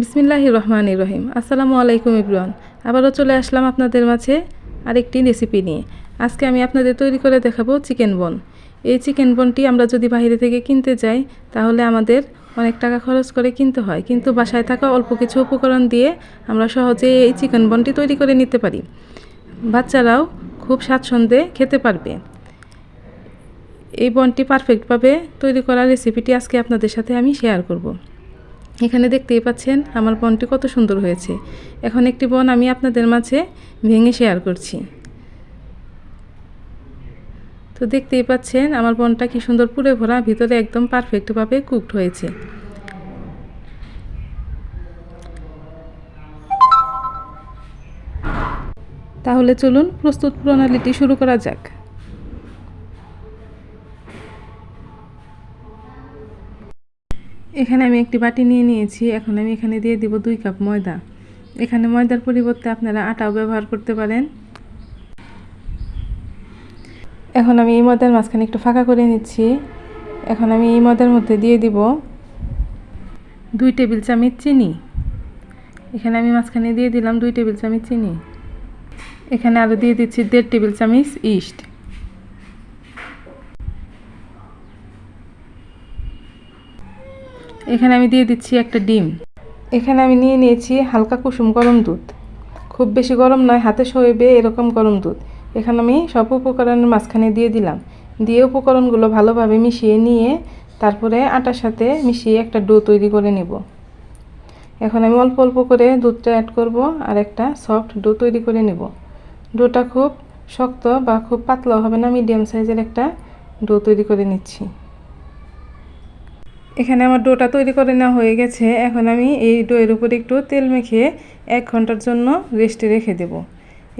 বিসমিল্লাহ রহমান রহিম। আসসালামু আলাইকুম ইব্রান আবারও চলে আসলাম আপনাদের মাঝে আরেকটি রেসিপি নিয়ে। আজকে আমি আপনাদের তৈরি করে দেখাবো চিকেন বন এই চিকেন বনটি আমরা যদি বাইরে থেকে কিনতে যাই, তাহলে আমাদের অনেক টাকা খরচ করে কিনতে হয়। কিন্তু বাসায় থাকা অল্প কিছু উপকরণ দিয়ে আমরা সহজে এই চিকেন বনটি তৈরি করে নিতে পারি। বাচ্চারাও খুব স্বাচ্ছন্দ্যে খেতে পারবে। এই বনটি পারফেক্টভাবে তৈরি করার রেসিপিটি আজকে আপনাদের সাথে আমি শেয়ার করব। এখানে দেখতেই পাচ্ছেন আমার বনটি কত সুন্দর হয়েছে। এখন একটি বন আমি আপনাদের মাঝে ভেঙে শেয়ার করছি। তো দেখতেই পাচ্ছেন আমার বনটা কি সুন্দর পুরে ভরা, ভিতরে একদম পারফেক্টভাবে কুকড হয়েছে। তাহলে চলুন প্রস্তুত প্রণালীটি শুরু করা যাক। এখানে আমি একটি বাটি নিয়ে নিয়েছি। এখন আমি এখানে দিয়ে দিব দুই কাপ ময়দা। এখানে ময়দার পরিবর্তে আপনারা আটাও ব্যবহার করতে পারেন। এখন আমি এই ময়দার মাঝখানে একটু ফাঁকা করে নিচ্ছি। এখন আমি এই ময়দার মধ্যে দিয়ে দিব দুই টেবিল চামচ চিনি। এখানে আমি মাঝখানে দিয়ে দিলাম দুই টেবিল চামচ চিনি। এখানে আরও দিয়ে দিচ্ছি দেড় টেবিল চামচ ইস্ট। এখানে আমি দিয়ে দিচ্ছি একটা ডিম। এখানে আমি নিয়ে নিয়েছি হালকা কুসুম গরম দুধ। খুব বেশি গরম নয়, হাতে সইবে এরকম গরম দুধ। এখানে আমি সব উপকরণের মাঝখানে দিয়ে দিলাম। দিয়ে উপকরণগুলো ভালোভাবে মিশিয়ে নিয়ে তারপরে আটার সাথে মিশিয়ে একটা ডো তৈরি করে নেব। এখন আমি অল্প অল্প করে দুধটা অ্যাড করব আর একটা সফট ডো তৈরি করে নেব। ডোটা খুব শক্ত বা খুব পাতলাও হবে না মিডিয়াম সাইজের একটা ডো তৈরি করে নিচ্ছি। এখানে আমার ডোটা তৈরি করে নেওয়া হয়ে গেছে। এখন আমি এই ডোয়ের উপর একটু তেল মেখে এক ঘণ্টার জন্য রেস্টে রেখে দেব।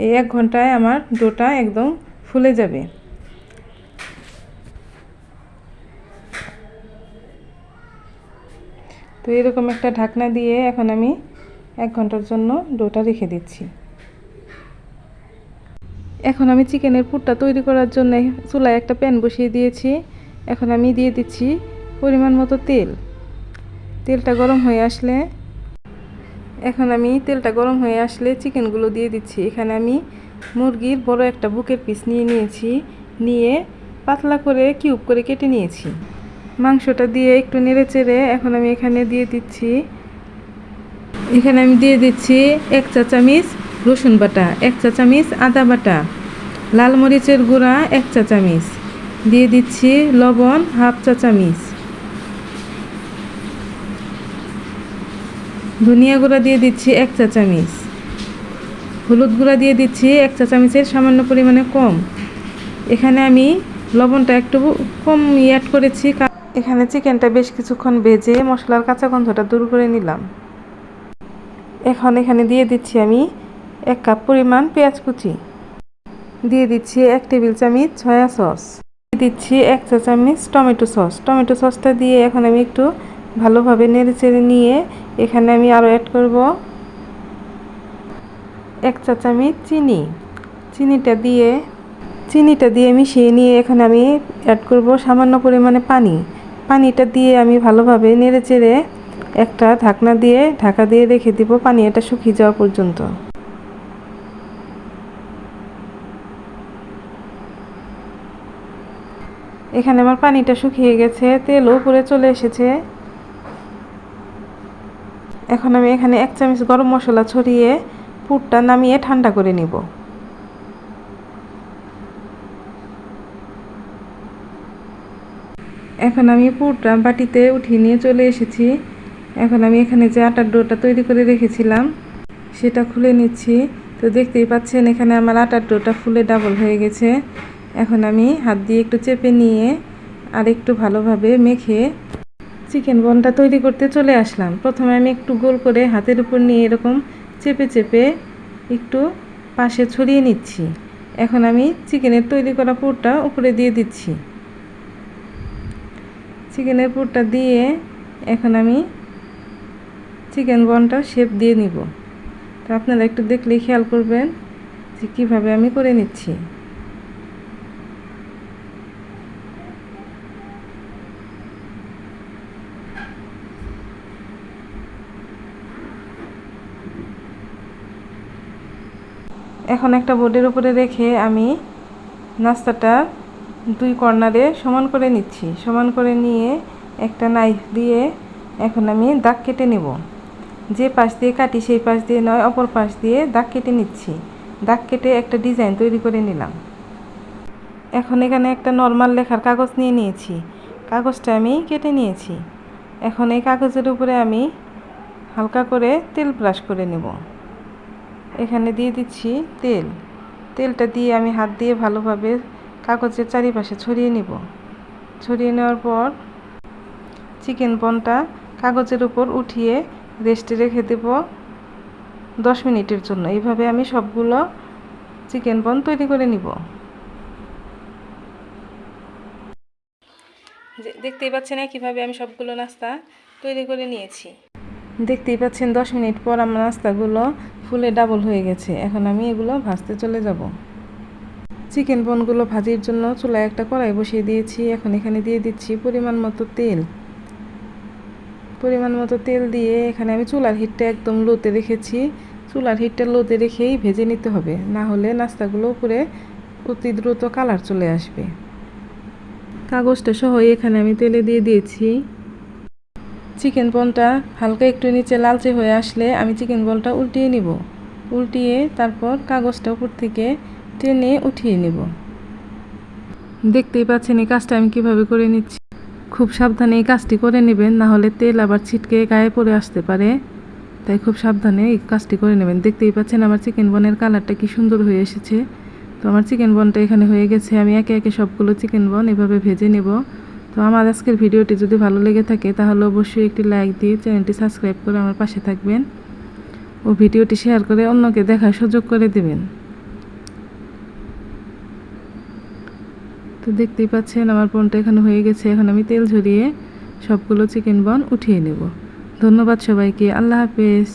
এই এক ঘন্টায় আমার ডোটা একদম ফুলে যাবে। তো এরকম একটা ঢাকনা দিয়ে এখন আমি এক ঘণ্টার জন্য ডোটা রেখে দিচ্ছি। এখন আমি চিকেনের পুরটা তৈরি করার জন্য চুলায় একটা প্যান বসিয়ে দিয়েছি। এখন আমি দিয়ে দিচ্ছি পরিমাণ মতো তেল। তেলটা গরম হয়ে আসলে এখন আমি তেলটা গরম হয়ে আসলে চিকেনগুলো দিয়ে দিচ্ছি। এখানে আমি মুরগির বড় একটা বুকের পিস নিয়ে নিয়েছি। নিয়ে পাতলা করে কিউব করে কেটে নিয়েছি। মাংসটা দিয়ে একটু নেড়ে চেড়ে এখন আমি এখানে দিয়ে দিচ্ছি। এখানে আমি দিয়ে দিচ্ছি এক চা চামিচ রসুন বাটা, এক চা চামিচ আদা বাটা, লাল মরিচের গুঁড়া এক চা চামিচ। দিয়ে দিচ্ছি লবণ হাফ চা চামিচ। ধনিয়া গুঁড়া দিয়ে দিচ্ছি এক চা চামিচ। হলুদ গুঁড়া দিয়ে দিচ্ছি এক চা চামিচের সামান্য পরিমাণে কম। এখানে আমি লবণটা একটু কম অ্যাড করেছি এখানে চিকেনটা বেশ কিছুক্ষণ ভেজে মশলার কাঁচা গন্ধটা দূর করে নিলাম। এখন এখানে দিয়ে দিচ্ছি আমি এক কাপ পরিমাণ পেঁয়াজ কুচি। দিয়ে দিচ্ছি এক টেবিল চামচ সয়া সস। দিচ্ছি এক চা চামচ টমেটো সস। টমেটো সসটা দিয়ে এখন আমি একটু ভালোভাবে নেড়ে চেড়ে নিয়ে এখানে আমি আরও অ্যাড করব এক চা চামচ চিনি। চিনিটা দিয়ে চিনিটা দিয়ে মিশিয়ে নিয়ে এখানে আমি অ্যাড করব সামান্য পরিমাণে পানি। পানিটা দিয়ে আমি ভালোভাবে নেড়ে চেড়ে একটা ঢাকনা দিয়ে, ঢাকা দিয়ে রেখে দিব পানি এটা শুকিয়ে যাওয়া পর্যন্ত। এখানে আমার পানিটা শুকিয়ে গেছে, তেলও উপরে চলে এসেছে। এখন আমি এখানে এক চামচ গরম মশলা ছড়িয়ে পুরটা নামিয়ে ঠান্ডা করে নিব। এখন আমি পুরটা বাটিতে উঠিয়ে নিয়ে চলে এসেছি। এখন আমি এখানে যে আটার ডোটা তৈরি করে রেখেছিলাম, সেটা খুলে নিচ্ছি। তো দেখতেই পাচ্ছেন, এখানে আমার আটার ডোটা ফুলে ডাবল হয়ে গেছে। এখন আমি হাত দিয়ে একটু চেপে নিয়ে আর একটু ভালোভাবে মেখে চিকেন বনটা তৈরি করতে চলে আসলাম। প্রথমে আমি একটু গোল করে হাতের উপর নিয়ে এরকম চেপে চেপে একটু পাশে ছড়িয়ে নিচ্ছি। এখন আমি চিকেনের তৈরি করা পুরটা উপরে দিয়ে দিচ্ছি। চিকেনের পুরটা দিয়ে এখন আমি চিকেন বনটা শেপ দিয়ে নিব। তো আপনারা একটু দেখলেই খেয়াল করবেন যে কীভাবে আমি করে নিচ্ছি। এখন একটা বোর্ডের উপরে রেখে আমি নাস্তাটা দুই কর্নারে সমান করে নিচ্ছি। সমান করে নিয়ে একটা নাইফ দিয়ে এখন আমি দাগ কেটে নেব। যে পাশ দিয়ে কাটি সেই পাশ দিয়ে নয়, অপর পাশ দিয়ে দাগ কেটে নিচ্ছি। দাগ কেটে একটা ডিজাইন তৈরি করে নিলাম। এখন এখানে একটা নর্মাল লেখার কাগজ নিয়ে নিয়েছি। কাগজটা আমি কেটে নিয়েছি। এখন এই কাগজের উপরে আমি হালকা করে তেল ব্রাশ করে নেব। এখানে দিয়ে দিচ্ছি তেল। তেলটা দিয়ে আমি হাত দিয়ে ভালোভাবে কাগজের চারিপাশে ছড়িয়ে নেব। ছড়িয়ে নেওয়ার পর চিকেন বনটা কাগজের উপর উঠিয়ে রেস্টে রেখে দেব দশ মিনিটের জন্য। এইভাবে আমি সবগুলো চিকেন বন তৈরি করে নিব। দেখতেই পাচ্ছেন কীভাবে আমি সবগুলো নাস্তা তৈরি করে নিয়েছি। দেখতেই পাচ্ছেন দশ মিনিট পর আমার নাস্তাগুলো ফুলে ডাবল হয়ে গেছে, এখন আমি এগুলো ভাজতে চলে যাব। চিকেন বনগুলো ভাজির জন্য চুলায় একটা কড়াই বসিয়ে দিয়েছি, এখন এখানে দিয়ে দিচ্ছি পরিমাণ মতো তেল। পরিমাণ মতো তেল দিয়ে এখানে আমি চুলার হিটটা একদম লোতে রেখেছি। চুলার হিটটা লোতে রেখেই ভেজে নিতে হবে, না হলে নাস্তাগুলো উপরে অতি দ্রুত কালার চলে আসবে। কাগজটা সহ এখানে আমি তেলে দিয়ে দিয়েছি। চিকেন বলটা হালকা একটু নিচে লালচে হয়ে আসলে আমি চিকেন বলটা উল্টিয়ে নিব। উল্টিয়ে তারপর কাগজটা উপর থেকে টেনে উঠিয়ে নিব। দেখতেই পাচ্ছেন এই কাজটা আমি কীভাবে করে নিচ্ছি। খুব সাবধানে এই কাজটি করে নেবেন, না হলে তেল আবার ছিটকে গায়ে পড়ে আসতে পারে। তাই খুব সাবধানে এই কাজটি করে নেবেন। দেখতেই পাচ্ছেন আমার চিকেন বনের কালারটা কি সুন্দর হয়ে এসেছে। তো আমার চিকেন বনটা এখানে হয়ে গেছে। আমি একে একে সবগুলো চিকেন বন এভাবে ভেজে নেব। তো আমার আজকের ভিডিওটি যদি ভালো লেগে থাকে, তাহলে অবশ্যই একটি লাইক দিয়ে চ্যানেলটি সাবস্ক্রাইব করে আমার পাশে থাকবেন ও ভিডিওটি শেয়ার করে অন্যকে দেখার সুযোগ করে দেবেন। তো দেখতেই পাচ্ছেন আমার বনটা এখানে হয়ে গেছে, এখন আমি তেল ঝরিয়ে সবগুলো চিকেন বন উঠিয়ে নেব। ধন্যবাদ সবাইকে, আল্লাহ হাফেজ।